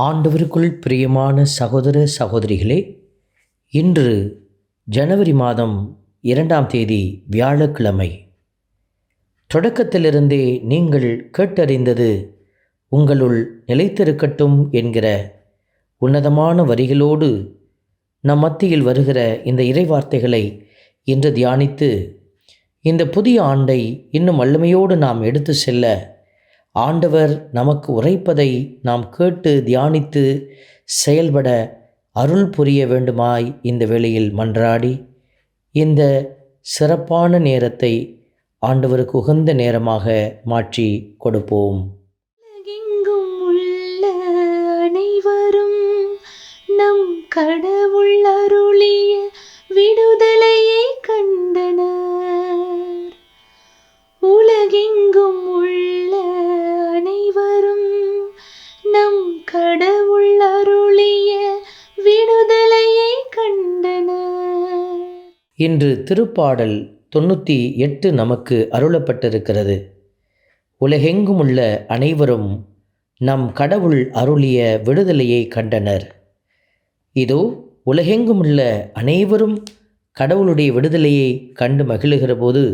ஆண்டவருக்குள் பிரியமான சகோதர சகோதரிகளே இன்று ஜனவரி மாதம் இரண்டாம் தேதி வியாழக்கிழமை. தொடக்கத்திலிருந்தே நீங்கள் கேட்டறிந்தது உங்களுள் நிலைத்திருக்கட்டும் என்கிற உன்னதமான வரிகளோடு நம் மத்தியில் வருகிற இந்த இறைவார்த்தைகளை இன்று தியானித்து இந்த புதிய ஆண்டை இன்னும் வல்லமையோடு நாம் எடுத்து செல்ல ஆண்டவர் நமக்கு உரைப்பதை நாம் கேட்டு தியானித்து செயல்பட அருள் புரிய வேண்டுமாய் இந்த வேளையில் மன்றாடி. இந்த சிறப்பான நேரத்தை ஆண்டவருக்கு உகந்த நேரமாக மாற்றி கொடுப்போம். உலகெங்கும் உள்ள அனைவரும் நம் கடவுள் அருளிய விடுதலையை கண்ட கடவுள் அருளிய விடுதலையை கண்டனர் இன்று திருப்பாடல் தொண்ணூற்றி எட்டு நமக்கு அருளப்பட்டிருக்கிறது. உலகெங்கும் உள்ள அனைவரும் நம் கடவுள் அருளிய விடுதலையை கண்டனர். இதோ உலகெங்கும் உள்ள அனைவரும் கடவுளுடைய விடுதலையை கண்டு மகிழுகிற போது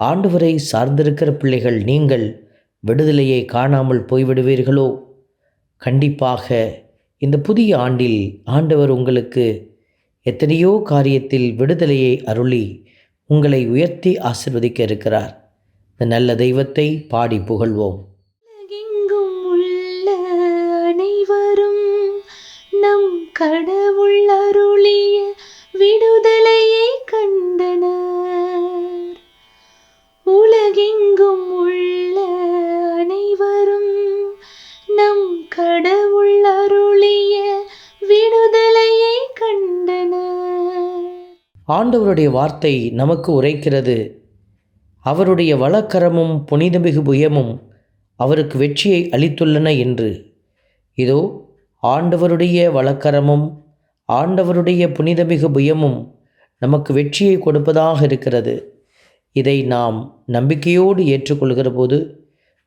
ஆண்டவரை சார்ந்திருக்கிற பிள்ளைகள் நீங்கள் விடுதலையை காணாமல் போய்விடுவீர்களோ? கண்டிப்பாக இந்த புதிய ஆண்டில் ஆண்டவர் உங்களுக்கு எத்தனையோ காரியத்தில் விடுதலையை அருளி உங்களை உயர்த்தி ஆசிர்வதிக்க இருக்கிறார். இந்த நல்ல தெய்வத்தை பாடி புகழ்வோம். எங்கும் உள்ள அனைவரும் நம் கடவுள் ஆண்டவருடைய வார்த்தை நமக்கு உரைக்கிறது. அவருடைய வளக்கரமும் புனிதமிகு புயமும் அவருக்கு வெற்றியை அளித்துள்ளன என்று. இதோ ஆண்டவருடைய வளக்கரமும் ஆண்டவருடைய புனிதமிகு புயமும் நமக்கு வெற்றியை கொடுப்பதாக இருக்கிறது. இதை நாம் நம்பிக்கையோடு ஏற்றுக்கொள்கிற போது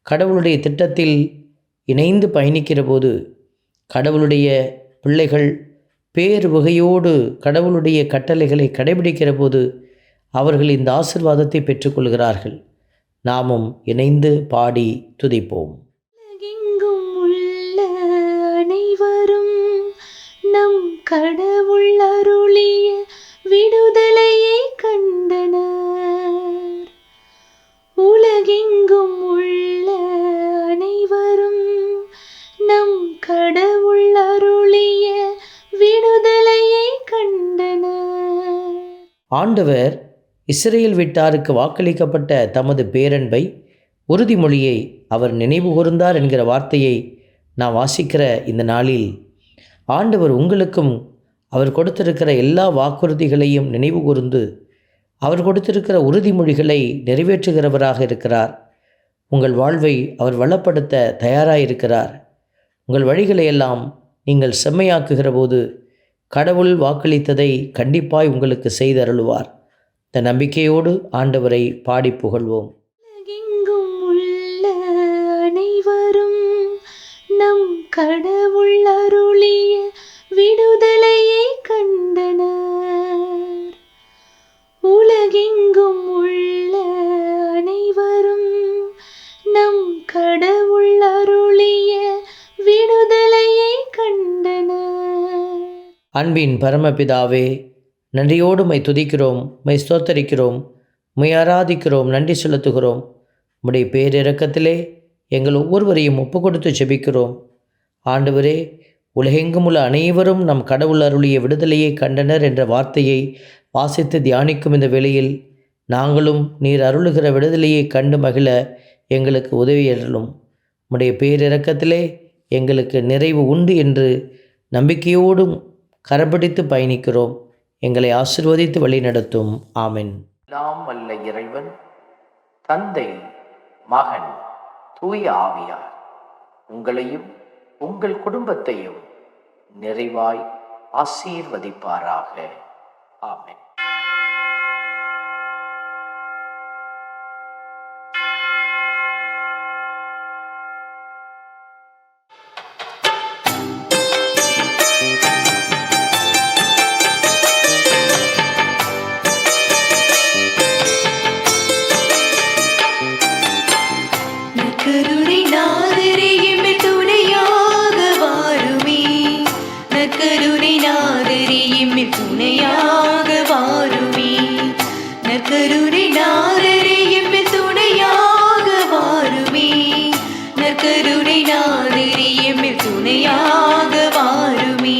கடவுளுடைய திட்டத்தில் இணைந்து பயணிக்கிற போது கடவுளுடைய பிள்ளைகள் பேர் வகையோடு கடவுளுடைய கட்டளைகளை கடைபிடிக்கிற போது அவர்கள் இந்த ஆசிர்வாதத்தை பெற்றுக்கொள்கிறார்கள். நாமும் இணைந்து பாடி துதிப்போம். உள்ள அனைவரும் நம் கடவுள் அருளிய ஆண்டவர் இஸ்ரேல் வீட்டாருக்கு வாக்களிக்கப்பட்ட தமது பேரன்பை உறுதிமொழியை அவர் நினைவு கூர்ந்தார் என்கிற வார்த்தையை நான் வாசிக்கிற இந்த நாளில் ஆண்டவர் உங்களுக்கும் அவர் கொடுத்திருக்கிற எல்லா வாக்குறுதிகளையும் நினைவு கூர்ந்து அவர் கொடுத்திருக்கிற உறுதிமொழிகளை நிறைவேற்றுகிறவராக இருக்கிறார். உங்கள் வாழ்வை அவர் வளப்படுத்த தயாராக இருக்கிறார் உங்கள் வழிகளை எல்லாம் நீங்கள் செம்மையாக்குகிற போது கடவுள் வாக்களித்ததை கண்டிப்பாய் உங்களுக்கு செய்தருளுவார். இந்த நம்பிக்கையோடு ஆண்டவரை பாடி புகழ்வோம். உள்ள அனைவரும் நம் கடவுள் அருளிய விடுதலையை கண்டனர். உலகின் அன்பின் பரமபிதாவே நன்றியோடு மை துதிக்கிறோம் மை ஸ்தோத்தரிக்கிறோம் மை ஆராதிக்கிறோம் நன்றி செலுத்துகிறோம். உம்முடைய பேரிறக்கத்திலே எங்கள் ஒவ்வொருவரையும் ஒப்பு கொடுத்து செபிக்கிறோம் ஆண்டவரே உலகெங்கும் உள்ள அனைவரும் நம் கடவுள் அருளிய விடுதலையை கண்டனர் என்ற வார்த்தையை வாசித்து தியானிக்கும் இந்த வேளையில் நாங்களும் நீர் அருளுகிற விடுதலையை கண்டு மகிழ எங்களுக்கு உதவி அருளும். உம்முடைய பேரிறக்கத்திலே எங்களுக்கு நிறைவு உண்டு என்று நம்பிக்கையோடும் கரப்பிடித்து பயணிக்கிறோம். எங்களை ஆசிர்வதித்து வழிநடத்தும். ஆமின். எல்லாம் வல்ல இறைவன் தந்தை மகன் தூய ஆவியார். உங்களையும் உங்கள் குடும்பத்தையும் நிறைவாய் ஆசீர்வதிப்பாராக. ஆமேன். நாதிரியமில் துணையாக மாறுமே